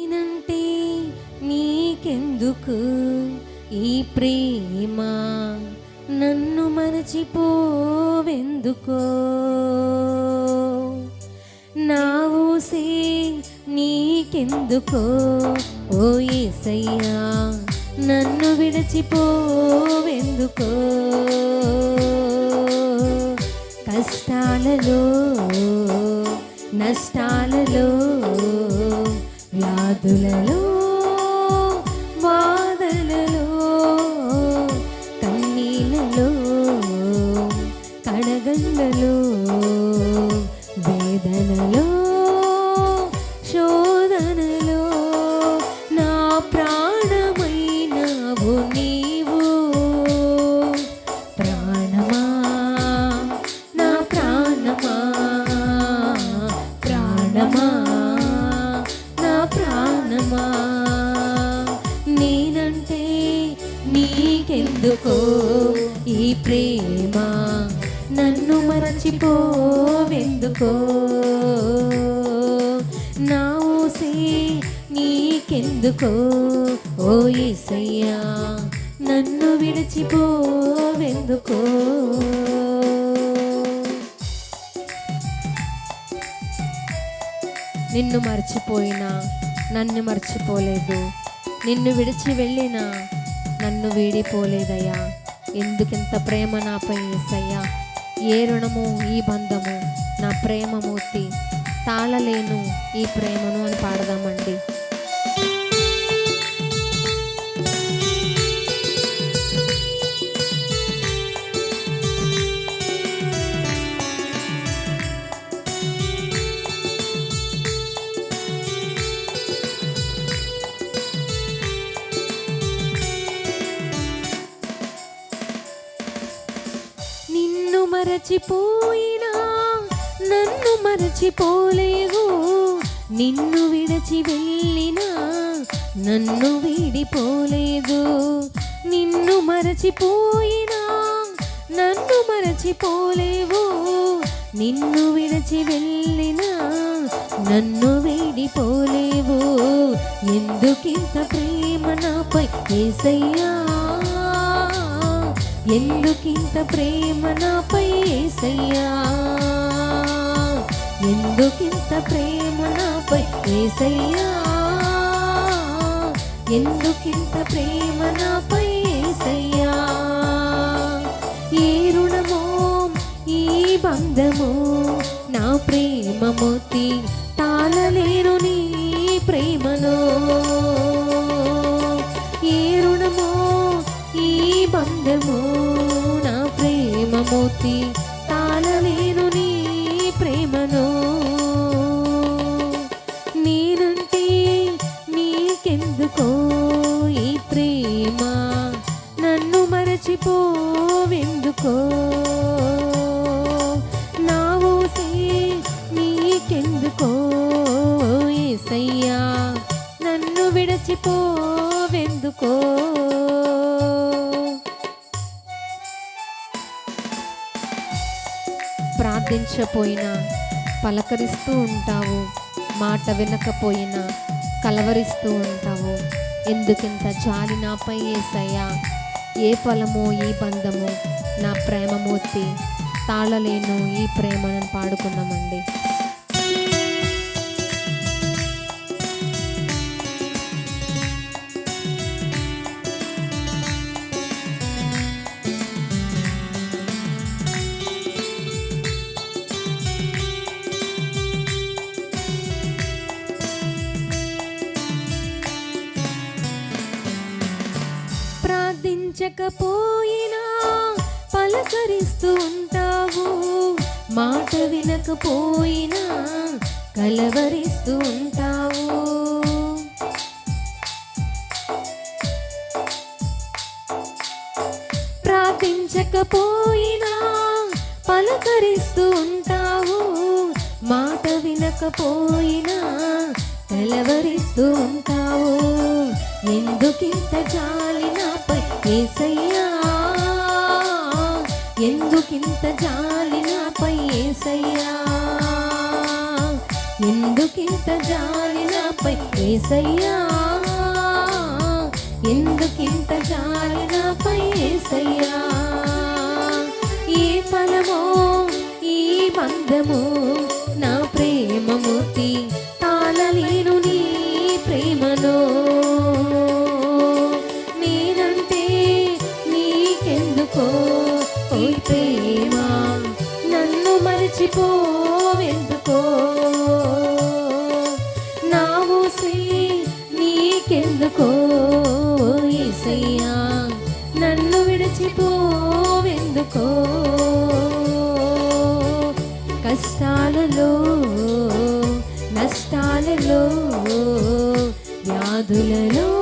నేనంటే నీకెందుకు ఈ ప్రేమ? నన్ను మరచిపోవెందుకో? నా ఊసే నీకెందుకో? ఓ ఏసయ్యా నన్ను విడచిపోవెందుకో? కష్టాలలో నష్టాలలో వ్యాధులలో బాధలలో కన్నీళ్ళలో కడగండలో వేదనలో ఎందుకో ఈ ప్రేమ నన్ను మరచిపోవెందుకో నా ఊసే నీకెందుకో? ఓ ఏసయ్యా నన్ను విడిచిపోవెందుకో నిన్ను మర్చిపోయినా నన్ను మర్చిపోలేదు. నిన్ను విడిచి వెళ్ళినా నన్ను వీడిపోలేదయ్యా. ఎందుకింత ప్రేమ నాపై ఏసయ్యా ఏ రుణము ఈ బంధము? నా ప్రేమమూర్తి తాళలేను ఈ ప్రేమను అని పాడదామండి. మరచిపోయినా నన్ను మరచిపోలేవు. నిన్ను విడచి వెళ్ళినా నన్ను వీడిపోలేదు. నిన్ను మరచిపోయినా నన్ను మరచిపోలేవు. నిన్ను విడచి వెళ్ళినా నన్ను వీడిపోలేవు. ఎందుకింత ప్రేమ నాపై ఏసయ్యా? ఎందుకింత ప్రేమ నాపై ఏసయ్యా? ఎందుకింత ప్రేమ నాపై ఏసయ్యా? ఎందుకింత ప్రేమ నాపై ఏసయ్యా? ఏ రుణమో ఈ బంధము నా ప్రేమ మోతి తాళలేరు నీ ప్రేమలో. బంధము నా ప్రేమమూర్తి తాళలేను నీ ప్రేమను. నేనంటే నీకెందుకో ఈ ప్రేమ? నన్ను మరచిపోవెందుకో? నా ఊసే నీకెందుకో ఏసయ్యా? నన్ను విడచిపోవెందుకో? ప్రార్థించపోయినా పలకరిస్తూ ఉంటావు మాట వినకపోయినా కలవరిస్తూ ఉంటావు. ఎందుకింత జాలి నాపై ఏసయ్యా? ఏ ఫలమో ఈ బంధమో నా ప్రేమమూర్తి తాళలేను ఈ ప్రేమను పాడుకున్నామండి. ప్రార్థించకపోయినా పలకరిస్తూ ఉంటావు. మాట వినకపోయినా కలవరిస్తూ ఉంటావు. ప్రార్థించకపోయినా పలకరిస్తూ ఉంటావు. మాట వినకపోయినా కలవరిస్తూ ఉంటావు. ఎందుకింత జాలి ఏసయ్యా ఎందుకింత జాలి నాపై ఏసయ్యా? ఎందుకింత జాలి నాపై ఏసయ్యా? ఎందుకింత జాలి నాపై ఏసయ్యా? ఈ ఫలమో ఈ బంధము నా ప్రేమ మరచిపోవెందుకో? నా ఊసి నీకెందుకో? ఏసయ్యా నన్ను విడిచిపోవెందుకో? కష్టాలలో నష్టాలలో వ్యాధులలో